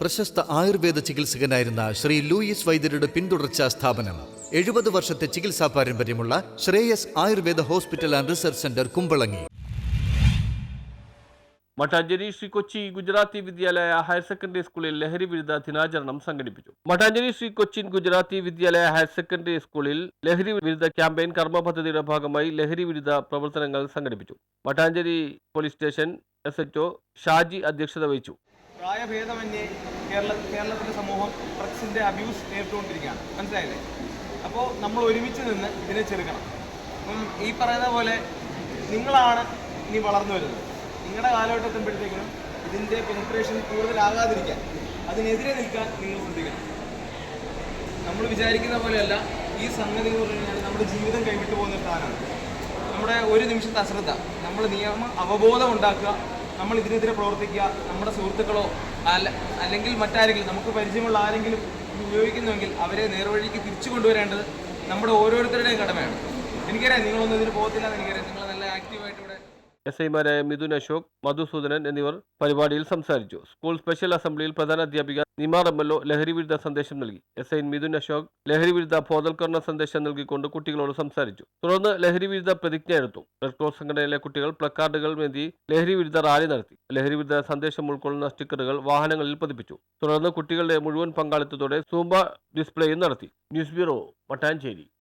പ്രശസ്ത ആയുർവേദ ചികിത്സകനായിരുന്ന ശ്രീ ലൂയിസ് വൈദ്യരുടെ പിന്തുടർച്ചാ സ്ഥാപനം. എഴുപത് വർഷത്തെ ചികിത്സാ പാരമ്പര്യമുള്ള Shreyas Ayurveda hospital and research centre Kumbalangi. Mattancherry Sree Kochi Gujarati Vidyalaya higher secondary സ്കൂളിൽ ലഹരി വിരുദ്ധ ദിനാചരണം സംഘടിപ്പിച്ചു. മട്ടാഞ്ചേരി ശ്രീ കൊച്ചിൻ ഗുജറാത്തി വിദ്യാലയ ഹയർ സെക്കൻഡറി സ്കൂളിൽ ലഹരി വിരുദ്ധ ക്യാമ്പയിൻ കർമ്മ പദ്ധതിയുടെ ഭാഗമായി ലഹരി വിരുദ്ധ പ്രവർത്തനങ്ങൾ സംഘടിപ്പിച്ചു. Mattancherry police station S HO Shaji അധ്യക്ഷത വഹിച്ചു. പ്രായഭേദമന്യേ കേരള കേരളത്തിലെ സമൂഹം ഡ്രഗ്സിന്റെ അബ്യൂസ് നേരിട്ടുകൊണ്ടിരിക്കുകയാണ്. മനസ്സിലായില്ലേ? അപ്പോൾ നമ്മൾ ഒരുമിച്ച് നിന്ന് ഇതിനെ ചെറുക്കണം. അപ്പം ഈ പറയുന്ന പോലെ നിങ്ങളാണ് ഇനി വളർന്നു വരുന്നത്. നിങ്ങളുടെ കാലഘട്ടം എത്തുമ്പോഴത്തേക്കിനും ഇതിന്റെ പെനിട്രേഷൻ കൂടുതലാകാതിരിക്കാൻ അതിനെതിരെ നിൽക്കാൻ നിങ്ങൾ ശ്രദ്ധിക്കണം. നമ്മൾ വിചാരിക്കുന്ന പോലെയല്ല ഈ സംഗതി എന്ന് പറഞ്ഞു കഴിഞ്ഞാൽ നമ്മുടെ ജീവിതം കൈവിട്ടു പോകുന്ന ഒരു നമ്മുടെ ഒരു നിമിഷത്തെ അശ്രദ്ധ നമ്മൾ നിയമ അവബോധം ഉണ്ടാക്കുക നമ്മൾ ഇതിനെതിരെ പ്രവർത്തിക്കുക നമ്മുടെ സുഹൃത്തുക്കളോ അല്ല അല്ലെങ്കിൽ മറ്റാരെങ്കിലും നമുക്ക് പരിചയമുള്ള ആരെങ്കിലും ഉപയോഗിക്കുന്നുവെങ്കിൽ അവരെ നേർവഴിക്ക് തിരിച്ചു കൊണ്ടുവരേണ്ടത് നമ്മുടെ ഓരോരുത്തരുടെയും കടമയാണ്. എനിക്കറിയാം നിങ്ങളൊന്നും ഇതിന് പോകത്തില്ല എന്ന് എനിക്കറിയാം. നിങ്ങൾ നല്ല ആക്റ്റീവായിട്ട് ഇവിടെ എസ് ഐമാരായ മിഥുൻ അശോക് മധുസൂദനൻ എന്നിവർ പരിപാടിയിൽ സംസാരിച്ചു. സ്കൂൾ സ്പെഷ്യൽ അസംബ്ലിയിൽ പ്രധാന അധ്യാപിക നിമാർ എം എൽ ഒ ലഹരി വിരുദ്ധ സന്ദേശം നൽകി. എസ് ഐ മിഥുൻ അശോക് ലഹരി വിരുദ്ധ ബോധവൽക്കരണ സന്ദേശം നൽകിക്കൊണ്ട് കുട്ടികളോട് സംസാരിച്ചു. തുടർന്ന് ലഹരി വിരുദ്ധ പ്രതിജ്ഞ എടുത്തു. റെഡ് ക്രോസ് സംഘടനയിലെ കുട്ടികൾ പ്ലക്കാർഡുകൾ മേന്തി ലഹരി വിരുദ്ധ റാലി നടത്തി. ലഹരി വിരുദ്ധ സന്ദേശം ഉൾക്കൊള്ളുന്ന സ്റ്റിക്കറുകൾ വാഹനങ്ങളിൽ പതിപ്പിച്ചു. തുടർന്ന് കുട്ടികളുടെ മുഴുവൻ പങ്കാളിത്തത്തോടെ സൂമ്പ ഡിസ്പ്ലേയും നടത്തി. News bureau Mattancherry